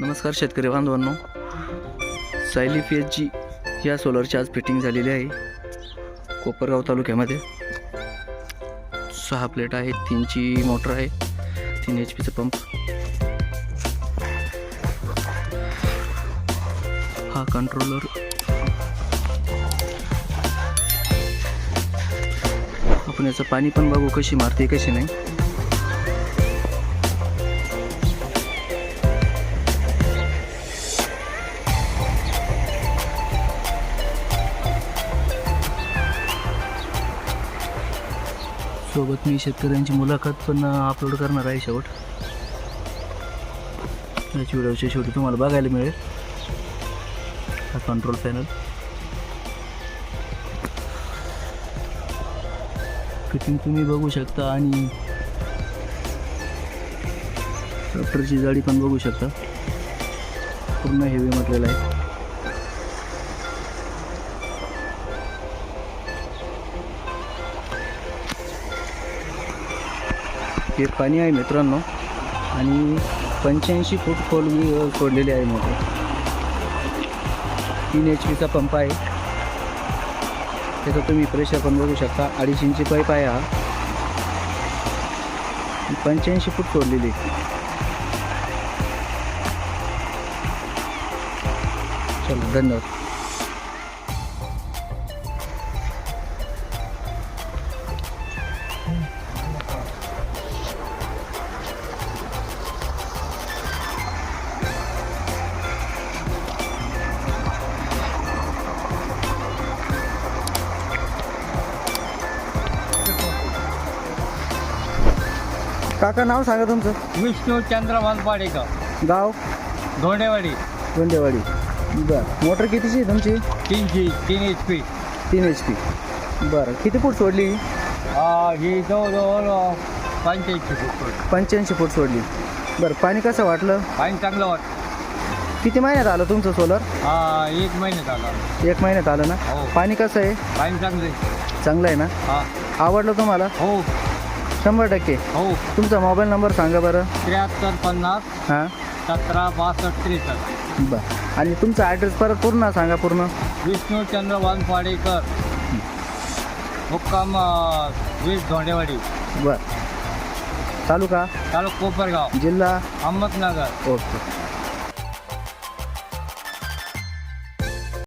नमस्कार शेतकरी बांधवांनो. सायली पी एच जी या सोलरची आज फिटिंग झालेली आहे. कोपरगाव तालुक्यामध्ये. सहा प्लेट आहे तीनची मोटर आहे तीन एच पीचा पंप हा कंट्रोलर आपण याचं पाणी पण बघू कशी मारते कशी नाही. सोबत मी शेतकऱ्यांची मुलाखत पण अपलोड करणार आहे शेवट. याच व्हिडिओच्या शेवटी तुम्हाला बघायला मिळेल. हा कंट्रोल पॅनल फिटिंग तुम्ही बघू शकता आणि ट्रॅक्टरची जाडी पण बघू शकता. पूर्ण हेवी म्हटलेलं आहे. हे पाणी आहे मित्रांनो. आणि पंच्याऐंशी फूट खोल मी सोडलेली आहे मोठे तीन एच पीचा पंप आहे. त्याचं तुम्ही प्रेशर पण बघू शकता. अडीच इंची पाईप आहे हा. पंच्याऐंशी फूट सोडलेली. चलो धन्यवाद. काका नाव सांगा तुमचं. विष्णू चंद्रभान पाडेकर गाव? धोंडेवाडी. गोंदेवाडी बरं. मोटर कितीची आहे तुमची? तीनशे तीन एच पी तीन एच पी बरं. किती फूट सोडली ही? जवळजवळ पंच्याऐंशी फूट पंच्याऐंशी फूट सोडली. बरं पाणी कसं वाटलं? पाणी चांगलं वाटतं किती महिन्यात आलं तुमचं सोलर हा एक महिन्यात आला. एक महिन्यात आलं ना? हो. पाणी कसं आहे? पाणी चांगलं आहे. चांगलं आहे ना? हा. आवडलं तुम्हाला? हो. शंभर टक्के. हो. तुमचा मोबाईल नंबर सांगा बरं. त्र्याहत्तर पन्नास हां. सतरा बासष्ट त्रेसष्ट. बरं. आणि तुमचा ॲड्रेस परत पूर्ण सांगा पूर्ण. विष्णू चंद्रभान पाडेकर मुक्काम अं, वीस धोंडेवाडी. बरं. तालुका तालुका कोपरगाव. जिल्हा? अहमदनगर. ओके.